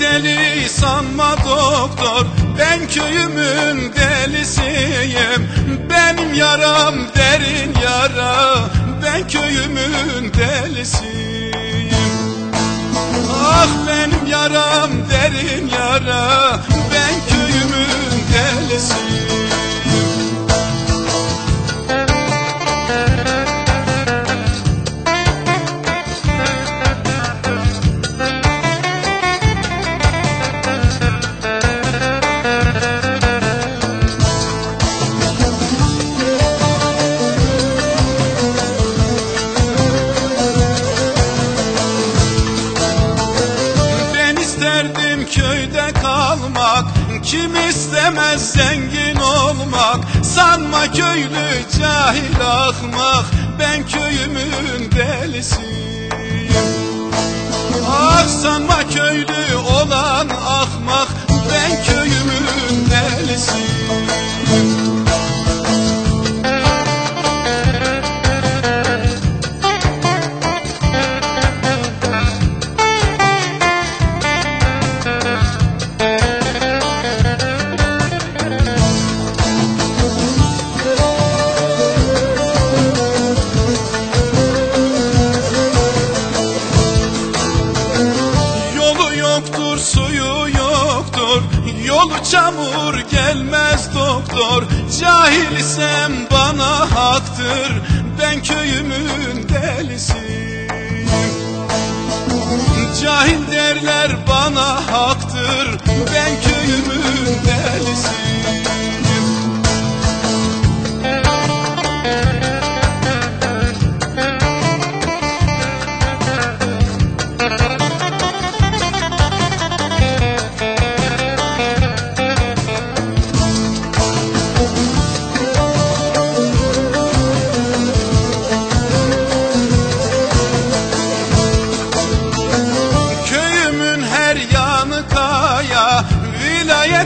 deli sanma doktor. Ben köyümün delisiyim. Benim yaram derin yara. Ben köyümün delisiyim. Ah benim yaram derin yara. Ben kalmak Kim istemez zengin olmak? Sanma köylü cahil ahmak Ben köyümün delisiyim. Ah sanma köylü olan ahmak Ben köyümün delisiyim Yolu çamur gelmez doktor. Cahilsem bana haktır. Ben köyümün delisiyim Cahil derler bana haktır. Ben köyümün delisiyim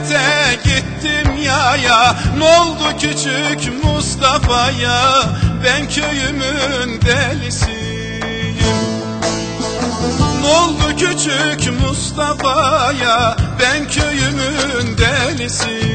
Vilayete gittim yaya. N'oldu küçük Mustafa'ya? Ben köyümün delisiyim. N'oldu küçük Mustafa'ya? Ben köyümün delisiyim